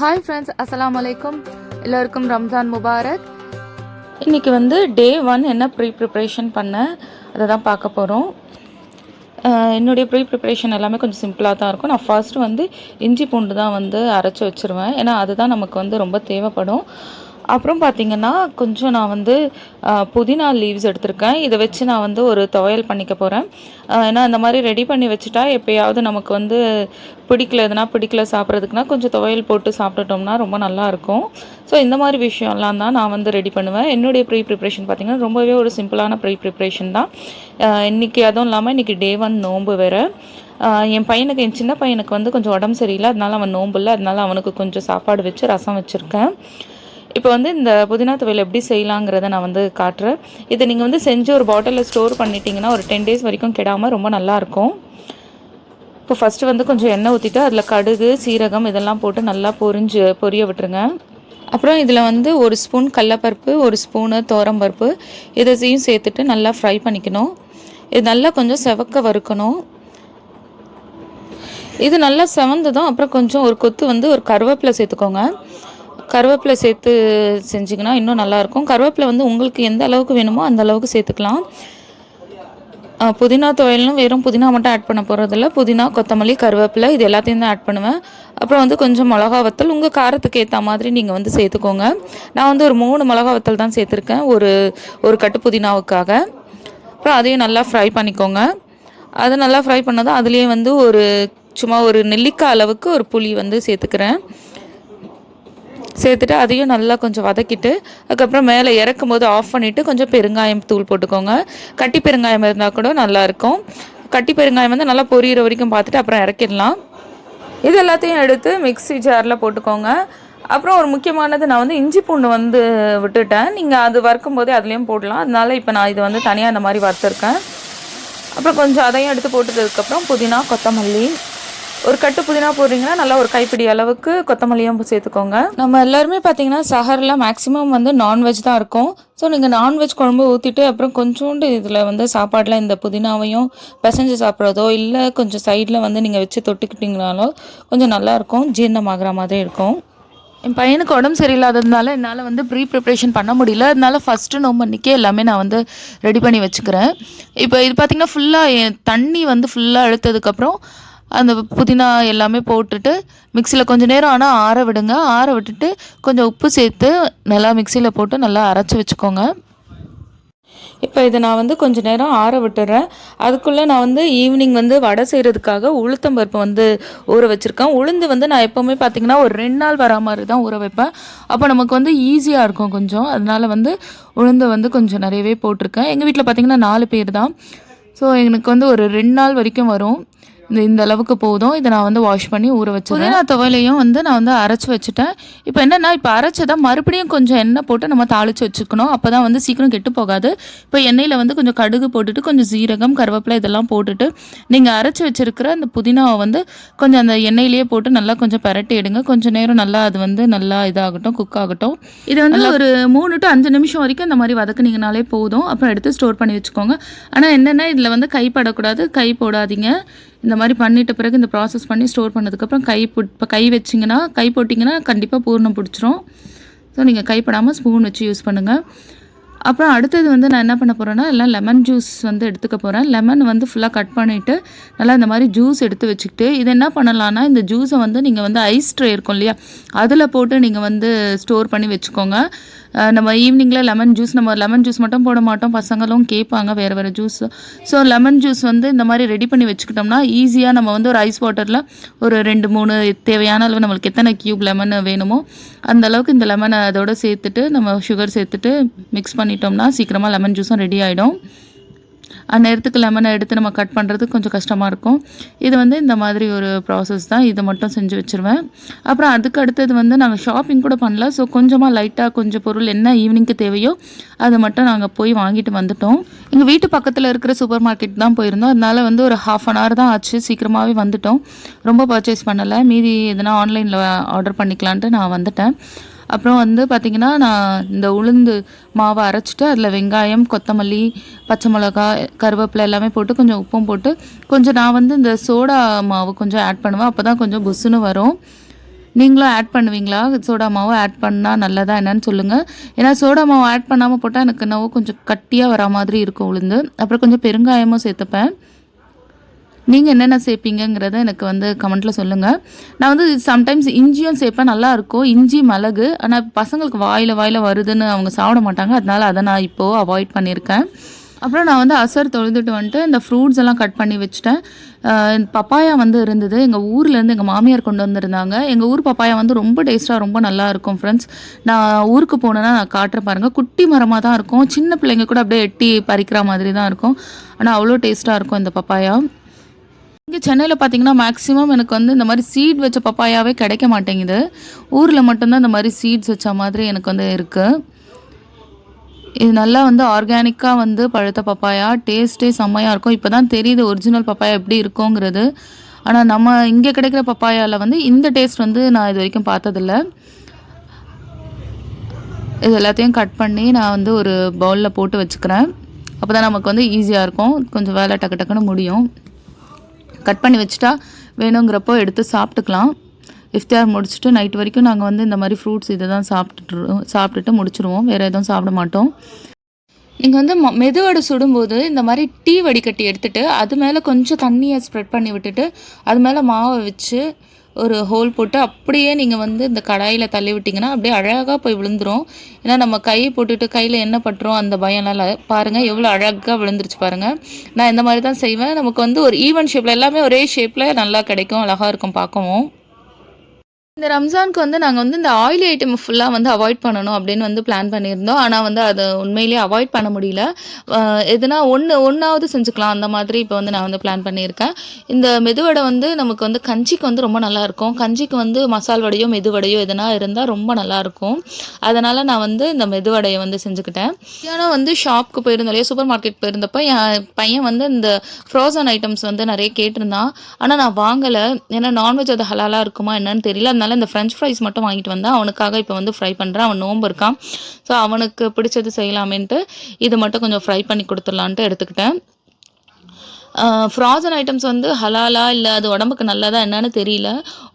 Hi friends அஸ்லாம் வலைக்கும் எல்லோருக்கும் ரம்ஜான் முபாரக். இன்றைக்கி வந்து டே ஒன் என்ன ப்ரீ ப்ரிப்ரேஷன் பண்ணேன் அதை தான் பார்க்க போகிறோம் என்னுடைய ப்ரீ ப்ரிப்ரேஷன் எல்லாமே கொஞ்சம் சிம்பிளாக தான் இருக்கும். நான் ஃபர்ஸ்ட்டு வந்து இஞ்சி பூண்டு தான் வந்து அரைச்சி வச்சுருவேன். ஏன்னா அதுதான் நமக்கு வந்து ரொம்ப தேவைப்படும். அப்புறம் பார்த்திங்கன்னா கொஞ்சம் நான் வந்து புதினா லீவ்ஸ் எடுத்திருக்கேன். இதை வச்சு நான் வந்து ஒரு துவையல் பண்ணிக்க போகிறேன் ஏன்னா அந்த மாதிரி ரெடி பண்ணி வச்சுட்டா எப்போயாவது நமக்கு வந்து பிடிக்கல எதுனா பிடிக்கல சாப்பிட்றதுக்குனா கொஞ்சம் துவையல் போட்டு சாப்பிட்டுட்டோம்னா ரொம்ப நல்லாயிருக்கும் ஸோ இந்த மாதிரி விஷயம்லாம் தான் நான் வந்து ரெடி பண்ணுவேன். என்னுடைய ப்ரீ ப்ரிப்ரேஷன் பார்த்திங்கன்னா ரொம்பவே ஒரு சிம்பிளான ப்ரீ ப்ரிப்ரேஷன் தான் இன்றைக்கி அதுவும் இல்லாமல் இன்றைக்கி டே ஒன் நோம்பு வேறு. என் பையனுக்கு என் சின்ன பையனுக்கு வந்து கொஞ்சம் உடம்பு சரியில்லை. அதனால அவன் நோம்பு இல்லை. அதனால அவனுக்கு கொஞ்சம் சாப்பாடு வச்சு ரசம் வச்சுருக்கேன். இப்போ வந்து இந்த புதினா துவையல் எப்படி செய்யலாங்கிறத நான் வந்து காட்டுறேன். இதை நீங்கள் வந்து செஞ்சு ஒரு பாட்டிலில் ஸ்டோர் பண்ணிட்டீங்கன்னா ஒரு டென் டேஸ் வரைக்கும் கெடாமல் ரொம்ப நல்லாயிருக்கும் இப்போ ஃபஸ்ட்டு வந்து கொஞ்சம் எண்ணெய் ஊற்றிட்டு அதில் கடுகு சீரகம் இதெல்லாம் போட்டு நல்லா பொரிஞ்சு பொரிய விட்டுருங்க. அப்புறம் இதில் வந்து ஒரு ஸ்பூன் கடலப்பருப்பு ஒரு ஸ்பூனு பருப்பு இதையும் சேர்த்துட்டு நல்லா ஃப்ரை பண்ணிக்கணும். இது நல்லா கொஞ்சம் செவக்க வறுக்கணும். இது நல்லா செவந்ததும் அப்புறம் கொஞ்சம் ஒரு கொத்து வந்து ஒரு கருவேப்பிலை சேர்த்துக்கோங்க. கருவேப்பிலை சேர்த்து செஞ்சிங்கன்னா இன்னும் நல்லாயிருக்கும். கருவேப்பிலை வந்து உங்களுக்கு எந்த அளவுக்கு வேணுமோ அந்த அளவுக்கு சேர்த்துக்கலாம். புதினா துவையலும் வெறும் புதினா மட்டும் ஆட் பண்ண போகிறதில்ல புதினா கொத்தமல்லி கருவேப்பிலை இது எல்லாத்தையும் தான் ஆட் பண்ணுவேன். அப்புறம் வந்து கொஞ்சம் மிளகா வத்தல். உங்கள் காரத்துக்கு ஏற்ற மாதிரி நீங்கள் வந்து சேர்த்துக்கோங்க. நான் வந்து ஒரு மூணு மிளகா வத்தல் தான் சேர்த்துருக்கேன். ஒரு ஒரு கட்டு புதினாவுக்காக. அப்புறம் அதையும் நல்லா ஃப்ரை பண்ணிக்கோங்க. அதை நல்லா ஃப்ரை பண்ணதும் அதுலேயே வந்து ஒரு சும்மா ஒரு நெல்லிக்காய் அளவுக்கு ஒரு புளி வந்து சேர்த்துக்கிறேன். சேர்த்துட்டு அதையும் நல்லா கொஞ்சம் வதக்கிட்டு அதுக்கப்புறம் மேலே இறக்கும் போது ஆஃப் பண்ணிவிட்டு கொஞ்சம் பெருங்காயம் தூள் போட்டுக்கோங்க. கட்டி பெருங்காயம் இருந்தால் கூட நல்லாயிருக்கும். கட்டி பெருங்காயம் வந்து நல்லா பொரியிற வரைக்கும் பார்த்துட்டு அப்புறம் இறக்கிடலாம். இது எல்லாத்தையும் எடுத்து மிக்ஸி ஜாரில் போட்டுக்கோங்க. அப்புறம் ஒரு முக்கியமானது நான் வந்து இஞ்சி பூண்டு வந்து விட்டுட்டேன். நீங்கள் அது வறுக்கும் போதே அதுலேயும் போடலாம். அதனால இப்போ நான் இது வந்து தனியாக இந்த மாதிரி வறுத்துருக்கேன். அப்புறம் கொஞ்சம் அதையும் எடுத்து போட்டதுக்கப்புறம் புதினா கொத்தமல்லி ஒரு கட்டு புதினா போடுறீங்கன்னா நல்லா ஒரு கைப்பிடி அளவுக்கு கொத்தமல்லியும் சேர்த்துக்கோங்க. நம்ம எல்லாருமே பார்த்தீங்கன்னா சஹரில் மேக்ஸிமம் வந்து நான்வெஜ் தான் இருக்கும். ஸோ நீங்கள் நான்வெஜ் குழம்பு ஊற்றிட்டு அப்புறம் கொஞ்சோண்டு இதில் வந்து சாப்பாடில் இந்த புதினாவையும் பிசைஞ்சு சாப்பிட்றதோ இல்லை கொஞ்சம் சைடில் வந்து நீங்கள் வச்சு தொட்டுக்கிட்டிங்கனாலோ கொஞ்சம் நல்லாயிருக்கும் ஜீரணமாகிற மாதிரி இருக்கும். என் பையனுக்கு உடம்பு சரியில்லாததுனால என்னால் வந்து ப்ரீ ப்ரிப்ரேஷன் பண்ண முடியல. அதனால ஃபஸ்ட்டு நோம்பு அன்றைக்கே எல்லாமே நான் வந்து ரெடி பண்ணி வச்சுக்கிறேன். இப்போ இது பார்த்திங்கன்னா ஃபுல்லாக தண்ணி வந்து ஃபுல்லாக அழுத்ததுக்கப்புறம் அந்த புதினா எல்லாமே போட்டுட்டு மிக்சியில் கொஞ்சம் நேரம் ஆனால் ஆற விடுங்க. ஆற விட்டுட்டு கொஞ்சம் உப்பு சேர்த்து நல்லா மிக்சியில் போட்டு நல்லா அரைச்சி வச்சுக்கோங்க. இப்போ இதை நான் வந்து கொஞ்ச நேரம் ஆற விட்டுறேன். அதுக்குள்ளே நான் வந்து ஈவினிங் வந்து வடை செய்கிறதுக்காக உளுத்தம் பருப்பு வந்து ஊற வச்சுருக்கேன். உளுந்து வந்து நான் எப்போவுமே பார்த்தீங்கன்னா ஒரு ரெண்டு நாள் வரா மாதிரி தான் ஊற வைப்பேன். அப்போ நமக்கு வந்து ஈஸியாக இருக்கும் கொஞ்சம். அதனால் வந்து உளுந்து வந்து கொஞ்சம் நிறையவே போட்டிருக்கேன். எங்கள் வீட்டில் பார்த்திங்கன்னா நாலு பேர் தான். ஸோ எனக்கு வந்து ஒரு ரெண்டு நாள் வரைக்கும் வரும். இந்த அளவுக்கு போதும். இதை நான் வந்து வாஷ் பண்ணி ஊற வச்சுருவேன் புதினா துவையிலையும் வந்து நான் வந்து அரைச்சி வச்சுட்டேன். இப்போ என்னென்னா இப்போ அரைச்சதை மறுபடியும் கொஞ்சம் எண்ணெய் போட்டு நம்ம தாளித்து வச்சுக்கணும். அப்போ தான் வந்து சீக்கிரம் கெட்டு போகாது. இப்போ எண்ணெயில் வந்து கொஞ்சம் கடுகு போட்டுட்டு கொஞ்சம் சீரகம் கருவேப்பிலை இதெல்லாம் போட்டுட்டு நீங்கள் அரைச்சி வச்சிருக்கிற அந்த புதினாவை வந்து கொஞ்சம் அந்த எண்ணெயிலேயே போட்டு நல்லா கொஞ்சம் பரட்டி எடுங்க. கொஞ்சம் நேரம் நல்லா அது வந்து நல்லா இதாகட்டும் குக் ஆகட்டும். இது வந்து ஒரு மூணு டு அஞ்சு நிமிஷம் வரைக்கும் இந்த மாதிரி வதக்குனீங்கனாலே போதும். அப்புறம் எடுத்து ஸ்டோர் பண்ணி வச்சுக்கோங்க. ஆனால் என்னென்னா இதில் வந்து கை படக்கூடாது. கை போடாதீங்க. இந்த மாதிரி பண்ணிட்ட பிறகு இந்த ப்ராசஸ் பண்ணி ஸ்டோர் பண்ணதுக்கப்புறம் கை புட் இப்போ கை வச்சிங்கன்னா கை போட்டிங்கன்னா கண்டிப்பாக பூர்ணம் பிடிச்சிரும். ஸோ நீங்கள் கைப்படாமல் ஸ்பூன் வச்சு யூஸ் பண்ணுங்கள் அப்புறம் அடுத்தது வந்து நான் என்ன பண்ண போகிறேன்னா எல்லாம் லெமன் ஜூஸ் வந்து எடுத்துக்க போகிறேன் லெமன் வந்து ஃபுல்லாக கட் பண்ணிவிட்டு நல்லா இந்த மாதிரி ஜூஸ் எடுத்து வச்சுக்கிட்டு இது என்ன பண்ணலான்னா இந்த ஜூஸை வந்து நீங்கள் வந்து ஐஸ் ட்ரே இருக்கும் இல்லையா அதில் போட்டு நீங்கள் வந்து ஸ்டோர் பண்ணி வச்சுக்கோங்க. நம்ம ஈவினிங்கில் லெமன் ஜூஸ் நம்ம லெமன் ஜூஸ் மட்டும் போட மாட்டோம். பசங்களும் கேட்பாங்க வேறு வேறு ஜூஸ் ஸோ லெமன் ஜூஸ் வந்து இந்த மாதிரி ரெடி பண்ணி வச்சுக்கிட்டோம்னா ஈஸியாக நம்ம வந்து ஒரு ஐஸ் வாட்டரில் ஒரு ரெண்டு மூணு தேவையான அளவு நம்மளுக்கு எத்தனை க்யூப் லெமன் வேணுமோ அந்த அளவுக்கு இந்த லெமனை அதோட சேர்த்துட்டு நம்ம சுகர் சேர்த்துட்டு மிக்ஸ் பண்ணிட்டோம்னா சீக்கிரமாக லெமன் ஜூஸும் ரெடி ஆகிடும் அந்நேரத்துக்கு லெமனை எடுத்து நம்ம கட் பண்ணுறது கொஞ்சம் கஷ்டமாக இருக்கும். இது வந்து இந்த மாதிரி ஒரு ப்ராசஸ் தான். இதை மட்டும் செஞ்சு வச்சுருவேன். அப்புறம் அதுக்கு அடுத்தது வந்து நாங்கள் ஷாப்பிங் கூட பண்ணல. ஸோ கொஞ்சமாக லைட்டாக கொஞ்சம் பொருள் என்ன ஈவினிங்க்கு தேவையோ அதை மட்டும் நாங்கள் போய் வாங்கிட்டு வந்துட்டோம். எங்கள் வீட்டு பக்கத்தில் இருக்கிற சூப்பர் மார்க்கெட் தான் போயிருந்தோம். அதனால் வந்து ஒரு ஹாஃப் அன் ஹவர் தான் ஆச்சு. சீக்கிரமாகவே வந்துட்டோம். ரொம்ப பர்ச்சேஸ் பண்ணலை. மீதி எதனா ஆன்லைனில் ஆர்டர் பண்ணிக்கலான்ட்டு நான் வந்துட்டேன். அப்புறம் வந்து பார்த்திங்கன்னா நான் இந்த உளுந்து மாவை அரைச்சிட்டு அதில் வெங்காயம் கொத்தமல்லி பச்சை மிளகா கருவேப்பிலை எல்லாமே போட்டு கொஞ்சம் உப்பும் போட்டு கொஞ்சம் நான் வந்து இந்த சோடா மாவு கொஞ்சம் ஆட் பண்ணுவேன். அப்போ தான் கொஞ்சம் புஸ்ஸுன்னு வரும். நீங்களும் ஆட் பண்ணுவீங்களா? சோடா மாவு ஆட் பண்ணால் நல்லதா என்னன்னு சொல்லுங்கள் ஏன்னா சோடா மாவு ஆட் பண்ணாமல் போட்டால் எனக்கு என்னவோ கொஞ்சம் கட்டியாக வர மாதிரி இருக்கும் உளுந்து. அப்புறம் கொஞ்சம் பெருங்காயமும் சேர்த்துப்பேன். நீங்கள் என்னென்ன சேர்ப்பீங்கங்கிறத எனக்கு வந்து கமெண்ட்டில் சொல்லுங்கள் நான் வந்து சம்டைம்ஸ் இஞ்சியும் சேர்ப்பேன் நல்லாயிருக்கும் இஞ்சி மிளகு ஆனால் பசங்களுக்கு வாயில் வாயில் வருதுன்னு அவங்க சாப்பிட மாட்டாங்க. அதனால் அதை நான் இப்போது அவாய்ட் பண்ணியிருக்கேன். அப்புறம் நான் வந்து அசர் தொழுதுட்டு வந்துட்டு இந்த ஃப்ரூட்ஸ் எல்லாம் கட் பண்ணி வச்சுட்டேன். பப்பாயா வந்து இருந்தது. எங்கள் ஊர்லேருந்து எங்கள் மாமியார் கொண்டு வந்திருந்தாங்க. எங்கள் ஊர் பப்பாயா வந்து ரொம்ப டேஸ்ட்டாக ரொம்ப நல்லா இருக்கும் ஃப்ரெண்ட்ஸ் நான் ஊருக்கு போனேன்னா நான் காட்டுறேன் பாருங்கள் குட்டி மரமாக தான் இருக்கும். சின்ன பிள்ளைங்க கூட அப்படியே எட்டி பறிக்கிற மாதிரி தான் இருக்கும். ஆனால் அவ்வளோ டேஸ்ட்டாக இருக்கும் இந்த பப்பாயா. இங்கே சென்னையில் பார்த்தீங்கன்னா மேக்ஸிமம் எனக்கு வந்து இந்த மாதிரி சீட் வச்ச பப்பாயாவே கிடைக்க மாட்டேங்குது. ஊரில் மட்டும்தான் இந்த மாதிரி சீட்ஸ் வச்ச மாதிரி எனக்கு வந்து இருக்குது இது நல்லா வந்து ஆர்கானிக்காக வந்து பழுத்த பப்பாயா டேஸ்ட்டே செம்மையாக இருக்கும். இப்போ தான் தெரியுது ஒரிஜினல் பப்பாயா எப்படி இருக்குங்கிறது. ஆனால் நம்ம இங்கே கிடைக்கிற பப்பாயாவில் வந்து இந்த டேஸ்ட் வந்து நான் இது வரைக்கும் பார்த்ததில்ல. இது எல்லாத்தையும் கட் பண்ணி நான் வந்து ஒரு பவுலில் போட்டு வச்சுக்கிறேன். அப்போ தான் நமக்கு வந்து ஈஸியாக இருக்கும். கொஞ்சம் வேலை டக்கு டக்குன்னு முடியும். கட் பண்ணி வச்சுட்டா வேணுங்கிறப்போ எடுத்து சாப்பிட்டுக்கலாம். இஃப்தியார் முடிச்சுட்டு நைட் வரைக்கும் நாங்கள் வந்து இந்த மாதிரி ஃப்ரூட்ஸ் இதை தான் சாப்பிட்டுட்டு சாப்பிட்டுட்டு முடிச்சிருவோம். வேறு எதுவும் சாப்பிட மாட்டோம். நீங்கள் வந்து ம- மெதுவடை சுடும்போது இந்த மாதிரி டீ வடிகட்டி எடுத்துகிட்டு அது மேலே கொஞ்சம் தண்ணியை ஸ்ப்ரெட் பண்ணி விட்டுட்டு அது மேலே மாவை வச்சு ஒரு ஹோல் போட்டு அப்படியே நீங்கள் வந்து இந்த கடாயில் தள்ளி விட்டிங்கன்னா அப்படியே அழகாக போய் விழுந்துடும் ஏன்னா நம்ம கையை போட்டுட்டு கையில் என்ன பட்டுரும் அந்த பயம்லாம் பாருங்கள் எவ்வளோ அழகாக விழுந்துருச்சு பாருங்கள் நான் இந்த மாதிரி தான் செய்வேன். நமக்கு வந்து ஒரு ஈவன் ஷேப்பில் எல்லாமே ஒரே ஷேப்பில் நல்லா கிடைக்கும் அழகாக இருக்கும் பார்க்கவும். இந்த ரம்ஜானுக்கு வந்து நாங்கள் வந்து இந்த ஆயிலி ஐட்டம் ஃபுல்லாக வந்து அவாய்ட் பண்ணணும் அப்படின்னு வந்து பிளான் பண்ணியிருந்தோம். ஆனால் வந்து அதை உண்மையிலேயே அவாய்ட் பண்ண முடியல. எதுனா ஒன்று ஒன்றாவது செஞ்சுக்கலாம். அந்த மாதிரி இப்போ வந்து நான் வந்து பிளான் பண்ணியிருக்கேன். இந்த மெதுவடை வந்து நமக்கு வந்து கஞ்சிக்கு வந்து ரொம்ப நல்லாயிருக்கும் கஞ்சிக்கு வந்து மசால் வடையோ மெதுவடையோ எதனா இருந்தால் ரொம்ப நல்லா இருக்கும். அதனால் நான் வந்து இந்த மெதுவடையை வந்து செஞ்சுக்கிட்டேன். ஏன்னா வந்து ஷாப்புக்கு போயிருந்தோம் இல்லையா? சூப்பர் மார்க்கெட் போயிருந்தப்போ என் பையன் வந்து இந்த ஃப்ரோசன் ஐட்டம்ஸ் வந்து நிறைய கேட்டிருந்தான். ஆனால் நான் வாங்கலை. ஏன்னா நான்வெஜ் அது ஹலாலாக இருக்குமா என்னன்னு தெரியல. அதனால இந்த ஃப்ரெஞ்ச் ஃப்ரைஸ் மட்டும் வாங்கிட்டு வந்தால் அவனுக்காக இப்போ வந்து ஃப்ரை பண்ணுறேன் அவன் நோம்பு இருக்கான். ஸோ அவனுக்கு பிடிச்சது செய்யலாமேன்ட்டு இது மட்டும் கொஞ்சம் ஃப்ரை பண்ணி கொடுத்துடலான்ட்டு எடுத்துக்கிட்டேன். ஃப்ராசன் ஐட்டம்ஸ் வந்து ஹலாலா இல்லை அது உடம்புக்கு நல்லதா என்னன்னு தெரியல.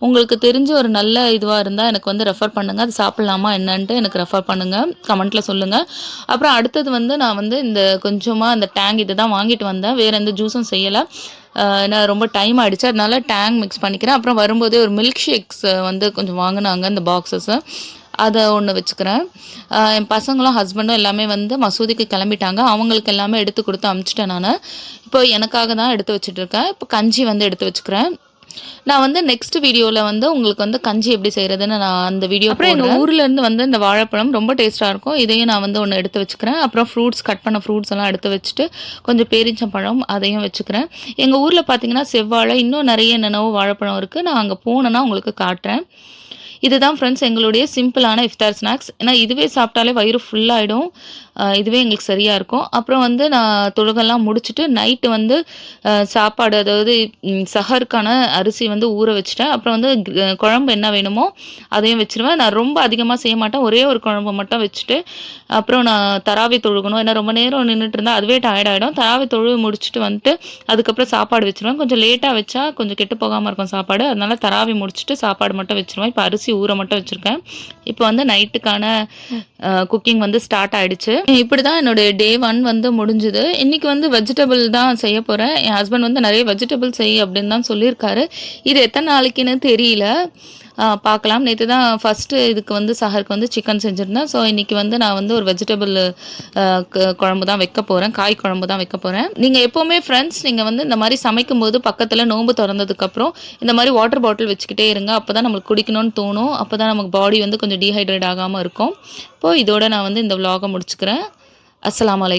உங்களுக்கு தெரிஞ்ச ஒரு நல்ல இதுவாக இருந்தால் எனக்கு வந்து ரெஃபர் பண்ணுங்கள் அது சாப்பிட்லாமா என்னன்ட்டு எனக்கு ரெஃபர் பண்ணுங்கள் கமெண்ட்டில் சொல்லுங்கள் அப்புறம் அடுத்தது வந்து நான் வந்து இந்த கொஞ்சமாக இந்த டேங் இது தான் வாங்கிட்டு வந்தேன். வேறு எந்த ஜூஸும் செய்யலை. ஏன்னா ரொம்ப டைம் ஆகிடுச்சு அதனால டேங் மிக்ஸ் பண்ணிக்கிறேன். அப்புறம் வரும்போதே ஒரு மில்க் ஷேக்ஸ் வந்து கொஞ்சம் வாங்கினாங்க அந்த பாக்ஸஸை அதை ஒன்று வச்சுக்கிறேன். என் பசங்களும் ஹஸ்பண்டும் எல்லாமே வந்து மசூதிக்கு கிளம்பிட்டாங்க. அவங்களுக்கு எல்லாமே எடுத்து கொடுத்து அமுச்சிட்டேன் நான். இப்போ எனக்காக தான் எடுத்து வச்சுட்டு இருக்கேன். இப்போ கஞ்சி வந்து எடுத்து வச்சுக்கிறேன். நான் வந்து நெக்ஸ்ட் வீடியோவில் வந்து உங்களுக்கு வந்து கஞ்சி எப்படி செய்கிறதுன்னு நான் அந்த வீடியோ அப்புறம் எங்கள் ஊர்லேருந்து வந்து இந்த வாழைப்பழம் ரொம்ப டேஸ்ட்டாக இருக்கும். இதையும் நான் வந்து ஒன்று எடுத்து வச்சுக்கிறேன். அப்புறம் ஃப்ரூட்ஸ் கட் பண்ண ஃப்ரூட்ஸ் எல்லாம் எடுத்து வச்சுட்டு கொஞ்சம் பேரிச்சம்பழம் அதையும் வச்சுக்கிறேன். எங்கள் ஊரில் பார்த்தீங்கன்னா செவ்வாழை இன்னும் நிறைய என்னென்னவோ வாழைப்பழம் இருக்குது நான் அங்கே போனேன்னா உங்களுக்கு காட்டுறேன். இதுதான் ஃப்ரெண்ட்ஸ் எங்களுடைய சிம்பிளான இஃப்தார் ஸ்நாக்ஸ் ஏன்னா இதுவே சாப்பிட்டாலே வயிறு ஃபுல்லாகிடும் இதுவே எங்களுக்கு சரியாக இருக்கும். அப்புறம் வந்து நான் தொழுகெல்லாம் முடிச்சுட்டு நைட்டு வந்து சாப்பாடு அதாவது சஹருக்கான அரிசி வந்து ஊற வச்சுட்டேன். அப்புறம் வந்து குழம்பு என்ன வேணுமோ அதையும் வச்சிருவேன். நான் ரொம்ப அதிகமாக செய்ய மாட்டேன். ஒரே ஒரு குழம்பு மட்டும் வச்சுட்டு அப்புறம் நான் தராவி தொழுகணும். ஏன்னா ரொம்ப நேரம் நின்றுட்டு இருந்தால் அதுவே டயர்ட் ஆகிடும் தராவி தொழுவு முடிச்சுட்டு வந்துட்டு அதுக்கப்புறம் சாப்பாடு வச்சிருவேன். கொஞ்சம் லேட்டாக வச்சா கொஞ்சம் கெட்டு போகாமல் இருக்கும் சாப்பாடு. அதனால் தராவி முடிச்சுட்டு சாப்பாடு மட்டும் வச்சுருவேன். இப்போ அரிசி ஊற மட்டும் வச்சுருக்கேன். இப்போ வந்து நைட்டுக்கான குக்கிங் வந்து ஸ்டார்ட் ஆகிடுச்சு இப்படி தான் என்னுடைய டே ஒன் வந்து முடிஞ்சுது. இன்னைக்கு வந்து வெஜிடபிள் தான் செய்ய போகிறேன் என் ஹஸ்பண்ட் வந்து நிறைய வெஜிடபிள் செய் அப்படின்னு தான் சொல்லியிருக்காரு. இது எத்தனை நாளைக்குன்னு தெரியல. பார்க்கலாம். நேற்று தான் ஃபஸ்ட்டு இதுக்கு வந்து சஹருக்கு வந்து சிக்கன் செஞ்சுருந்தேன். ஸோ இன்றைக்கி வந்து நான் வந்து ஒரு வெஜிடபிள் குழம்பு தான் வைக்க போகிறேன் காய் குழம்பு தான் வைக்க போகிறேன் நீங்கள் எப்போவுமே ஃப்ரெண்ட்ஸ் நீங்கள் வந்து இந்த மாதிரி சமைக்கும் போது பக்கத்தில் நோம்பு திறந்ததுக்கப்புறம் இந்த மாதிரி வாட்டர் பாட்டில் வச்சுக்கிட்டே இருங்க. அப்போ தான் நம்மளுக்கு குடிக்கணும்னு தோணும். அப்போ தான் நமக்கு பாடி வந்து கொஞ்சம் டீஹைட்ரேட் ஆகாமல் இருக்கும். இப்போது இதோட நான் வந்து இந்த vlog-அ முடிச்சுக்கிறேன். அஸ்லாம் வலைக்கம்